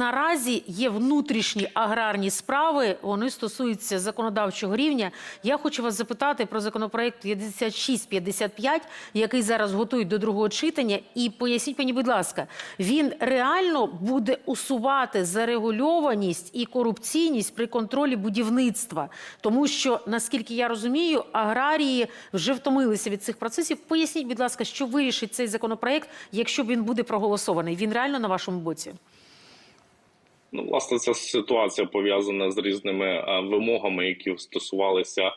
Наразі є внутрішні аграрні справи. Вони стосуються законодавчого рівня. Я хочу вас запитати про законопроект 5655, який зараз готують до другого читання. І поясніть мені, будь ласка, він реально буде усувати зарегульованість і корупційність при контролі будівництва, тому що наскільки я розумію, аграрії вже втомилися від цих процесів. Поясніть, будь ласка, що вирішить цей законопроект, якщо він буде проголосований. Він реально на вашому боці? Ну, власне, ця ситуація пов'язана з різними е, вимогами, які стосувалися е,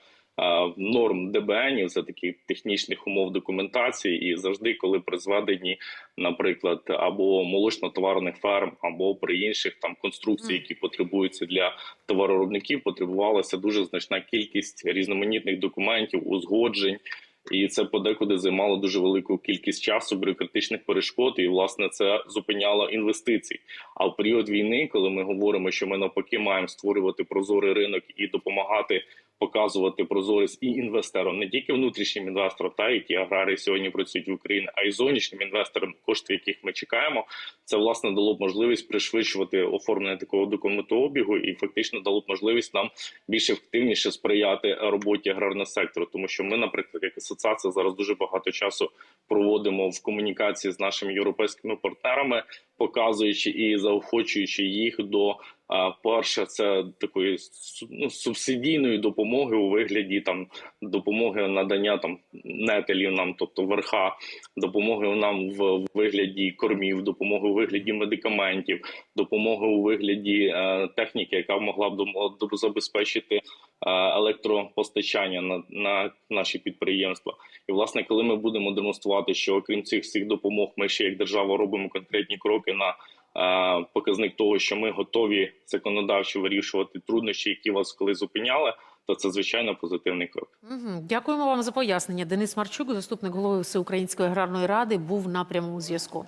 норм ДБНів, це таких технічних умов документації, і завжди, коли при зведенні, наприклад, або молочно-товарних ферм, або при інших там конструкцій, які потребуються для товароробників, потребувалася дуже значна кількість різноманітних документів, узгоджень. І це подекуди займало дуже велику кількість часу, бюрократичних перешкод, і власне це зупиняло інвестиції. А в період війни, коли ми говоримо, що ми навпаки маємо створювати прозорий ринок і допомагати показувати прозорість і інвесторам, не тільки внутрішнім інвесторам, та які аграрії сьогодні працюють в Україні, а й зовнішнім інвесторам, кошти яких ми чекаємо, це власне дало б можливість пришвидшувати оформлення такого документообігу, і фактично дало б можливість нам більш ефективніше сприяти роботі аграрного сектору, тому що ми, наприклад, як асоціація зараз дуже багато часу проводимо в комунікації з нашими європейськими партнерами, показуючи і заохочуючи їх до перше, це такої ну, субсидійної допомоги у вигляді там допомоги надання там нетелів нам, тобто верха, допомоги нам в вигляді кормів, допомоги у вигляді медикаментів, допомоги у вигляді е, техніки, яка могла б забезпечити е, електропостачання на, на наші підприємства. І власне, коли ми будемо демонструвати, що окрім цих всіх допомог, ми ще як держава робимо конкретні кроки на показник того, що ми готові законодавчо вирішувати труднощі, які вас коли зупиняли, то це звичайно позитивний крок. Угу. Дякуємо вам за пояснення. Денис Марчук, заступник голови Всеукраїнської аграрної ради, був на прямому зв'язку.